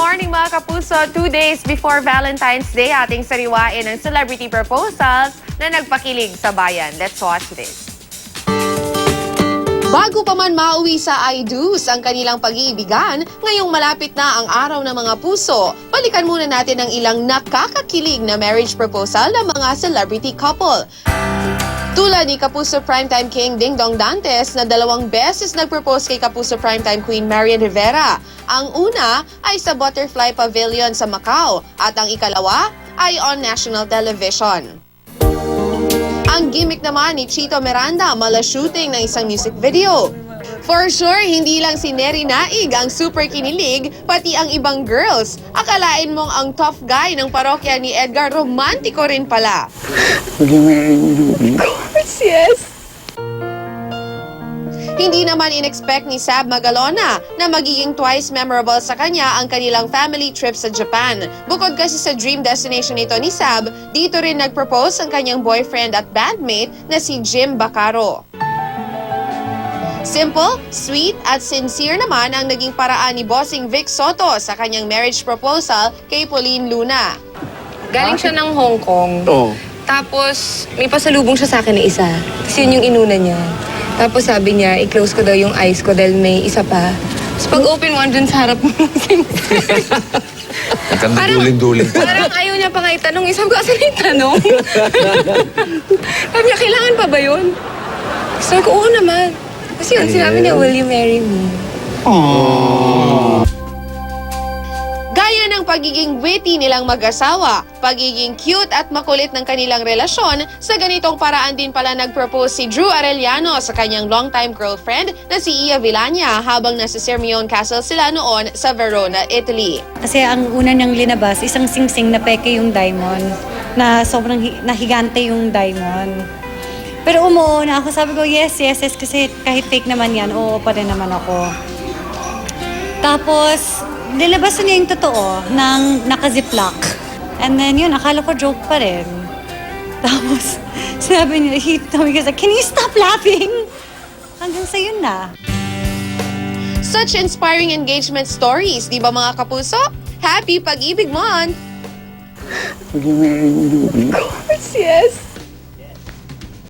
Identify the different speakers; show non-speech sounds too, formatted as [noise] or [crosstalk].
Speaker 1: morning mga kapuso. Two days before Valentine's Day, ating sariwain ang celebrity proposals na nagpakilig sa bayan. Let's watch this. Bago pa man mauwi sa I Do's ang kanilang pag-iibigan, ngayong malapit na ang araw ng mga puso, balikan muna natin ang ilang nakakakilig na marriage proposal ng mga celebrity couple. Tulad ni Kapuso Primetime King Ding Dong Dantes na dalawang beses nag-propose kay Kapuso Primetime Queen Marian Rivera. Ang una ay sa Butterfly Pavilion sa Macau at ang ikalawa ay on national television. Ang gimmick naman ni Chito Miranda mala shooting ng isang music video. For sure, hindi lang si Neri Naig ang super kinilig, pati ang ibang girls. Akalain mong ang tough guy ng parokya ni Edgar romantiko rin pala. Hindi naman in-expect ni Sab Magalona na magiging twice memorable sa kanya ang kanilang family trip sa Japan. Bukod kasi sa dream destination nito ni Sab, dito rin nag-propose ang kanyang boyfriend at bandmate na si Jim Bacaro. Simple, sweet at sincere naman ang naging paraan ni Bossing Vic Soto sa kanyang marriage proposal kay Pauline Luna.
Speaker 2: Galing siya ng Hong Kong.
Speaker 3: Oo.
Speaker 2: Tapos, may pasalubong siya sa akin na isa. Tapos yun yung inuna niya. Tapos sabi niya, i-close ko daw yung eyes ko dahil may isa pa. Tapos pag open mo, andun sa harap mo. [laughs]
Speaker 3: Nagkandulin-dulin pa.
Speaker 2: Parang ayaw niya pa nga itanong. Isang ko, asan yung tanong? [laughs] sabi niya, kailangan pa ba yun? Sabi ko, oo naman. Kasi yun, sinabi niya, will you marry me?
Speaker 1: Ng pagiging witty nilang mag-asawa, pagiging cute at makulit ng kanilang relasyon, sa ganitong paraan din pala nag-propose si Drew Arellano sa kanyang longtime girlfriend na si Ia Villania habang nasa Sirmione Castle sila noon sa Verona, Italy.
Speaker 4: Kasi ang una niyang linabas, isang singsing na peke yung diamond. Na sobrang hi- nahigante yung diamond. Pero umuo na ako. Sabi ko, yes, yes, yes. Kasi kahit fake naman yan, oo pa rin naman ako. Tapos, nilabas na niya yung totoo ng naka-ziplock. And then yun, akala ko joke pa rin. [laughs] Tapos, sinabi niya, he told me, kasi, can you stop laughing? Hanggang sa yun na.
Speaker 1: Such inspiring engagement stories, di ba mga kapuso? Happy Pag-ibig Month!
Speaker 3: Yes.